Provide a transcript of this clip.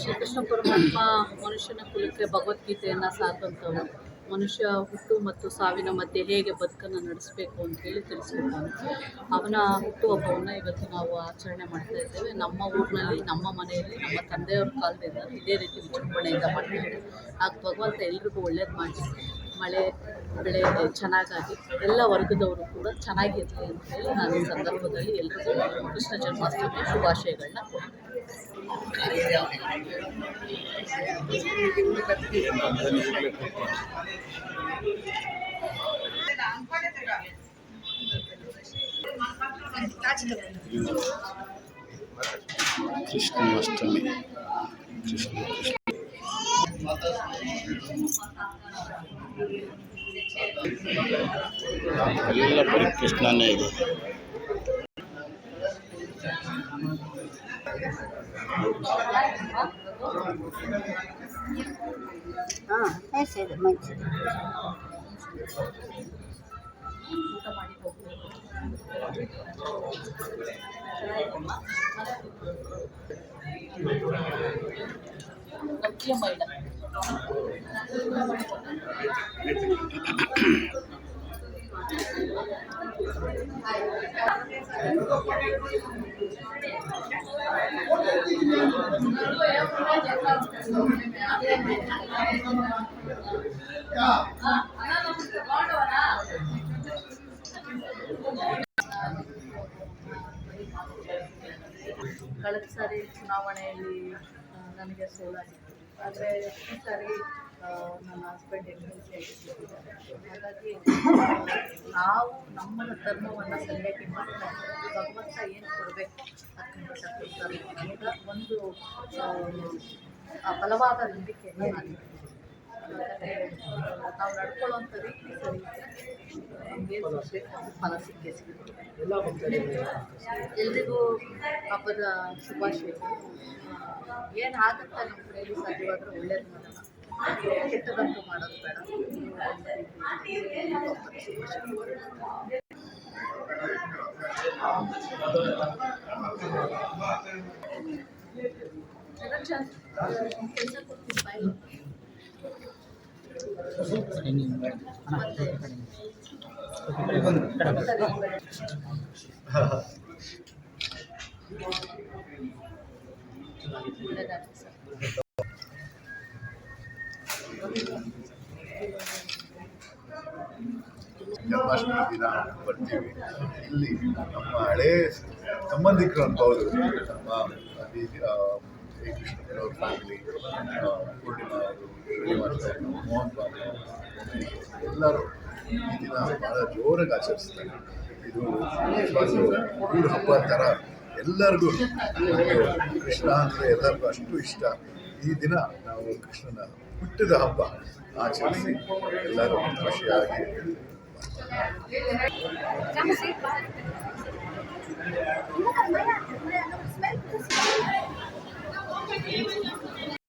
ಶ್ರೀಕೃಷ್ಣ ಪರಮಾತ್ಮ ಮನುಷ್ಯನ ಕುಲಕ್ಕೆ ಭಗವದ್ಗೀತೆಯನ್ನು ಸಾಕಂಥವನು ಮನುಷ್ಯ ಹುಟ್ಟು ಮತ್ತು ಸಾವಿನ ಮಧ್ಯೆ ಹೇಗೆ ಬದುಕನ್ನು ನಡೆಸಬೇಕು ಅಂತ ಹೇಳಿ ತಿಳಿಸ್ಕೊಡ್ತಾನೆ. ಅವನ ಹುಟ್ಟುಹಬ್ಬವನ್ನು ಇವತ್ತು ನಾವು ಆಚರಣೆ ಮಾಡ್ತಾ ಇದ್ದೇವೆ. ನಮ್ಮ ಊರಿನಲ್ಲಿ, ನಮ್ಮ ಮನೆಯಲ್ಲಿ, ನಮ್ಮ ತಂದೆಯವ್ರ ಕಾಲದಿಂದ ಇದೇ ರೀತಿ ವಿಜೃಂಭಣೆಯಿಂದ ಮಾಡ್ತಾ ಇದ್ದೇವೆ ಆಗ ಭಗವಂತ ಎಲ್ರಿಗೂ ಒಳ್ಳೇದು ಮಾಡಿ ಮಳೆ, ಬೆಳೆ ಚೆನ್ನಾಗಾಗಿ ಎಲ್ಲ ವರ್ಗದವರು ಕೂಡ ಚೆನ್ನಾಗಿರಲಿ ಅಂತ ಹೇಳಿ ನಾನು ಈ ಸಂದರ್ಭದಲ್ಲಿ ಎಲ್ಲರಿಗೂ ಕೃಷ್ಣ ಜನ್ಮಾಷ್ಟಮಿ ಶುಭಾಶಯಗಳನ್ನ ಕೃಷ್ಣಾಷ್ಟಮಿ. ಕೃಷ್ಣ ಕೃಷ್ಣ. ಎಲ್ಲ ಬರೀ ಕೃಷ್ಣನೇ ಇದೆ. ಹಾಂ ಹೆಸರು ಮಂಚಿದೆ ಮಾಡಿ ಹೋಗ್ಬೇಕು ಮುಖ್ಯ ಮಹಿಳಾ ಕಳೆದ ಸಾರಿ ಚುನಾವಣೆಯಲ್ಲಿ ಆ, ನನಗೆ ಸೋಲಾಗಿತ್ತು ಆದರೆ ಈ ಸಾರಿ ನನ್ನ ಹಸ್ಬೆಂಡ್ ಎಮರ್ಜೆನ್ಸಿ ಸಿ ಹಾಗಾಗಿ ನಾವು ನಮ್ಮ ಧರ್ಮವನ್ನು ಸರಿಯಾಗಿ ಮಾಡ್ತಾ. ಭಗವಂತ ಏನು ಕೊಡಬೇಕು ಅಂತ ಒಂದು ಬಲವಾದ ನಂಬಿಕೆಯನ್ನು ನಾನು ನಾವು ನಡ್ಕೊಳ್ಳುವಂಥ ರೀತಿ ಸರಿ ನಮ್ಗೆ ಫಲ ಸಿಕ್ಕೇ ಸಿಗುತ್ತೆ. ಎಲ್ರಿಗೂ ಹಬ್ಬದ ಶುಭಾಶಯ. ಏನು ಆಗುತ್ತೆ ನಮ್ಮ ಕಡೆಯಲ್ಲಿ ಸಾಧ್ಯವಾದ್ರೆ ಒಳ್ಳೇದು ಮಾಡೋಣ ಕೆಟ್ಟದಂತೂ ಮಾಡೋದು ಬೇಡ. ಕೆಲ್ಸ ಜನ್ಮಾಷ್ಟಮಿ ದಿನ ಬರ್ತೀವಿ ಇಲ್ಲಿ ನಮ್ಮ ಹಳೇ ಸಂಬಂಧಿಕರು ಅನ್ಬೋದು ನಮ್ಮ ಕೃಷ್ಣಪ್ಪನವ್ರ ಫ್ಯಾಮಿಲಿ ಪೂರ್ಣಿಮಾ ಅವರು ಶ್ರೀನಿವಾಸ ಮೋಹನ್ ಬಾಬು ಎಲ್ಲರೂ ಈ ದಿನ ಭಾಳ ಜೋರಾಗಿ ಆಚರಿಸ್ತಾರೆ ಇದು ಊರು ಹಬ್ಬ ಥರ ಎಲ್ಲರಿಗೂ ಕೃಷ್ಣ ಅಂದರೆ ಎಲ್ಲರಿಗೂ ಅಷ್ಟು ಇಷ್ಟ ಈ ದಿನ ನಾವು ಕೃಷ್ಣನ ಹುಟ್ಟಿದ ಹಬ್ಬ ಆಚರಿಸಿ ಎಲ್ಲರೂ ಖುಷಿಯಾಗಿ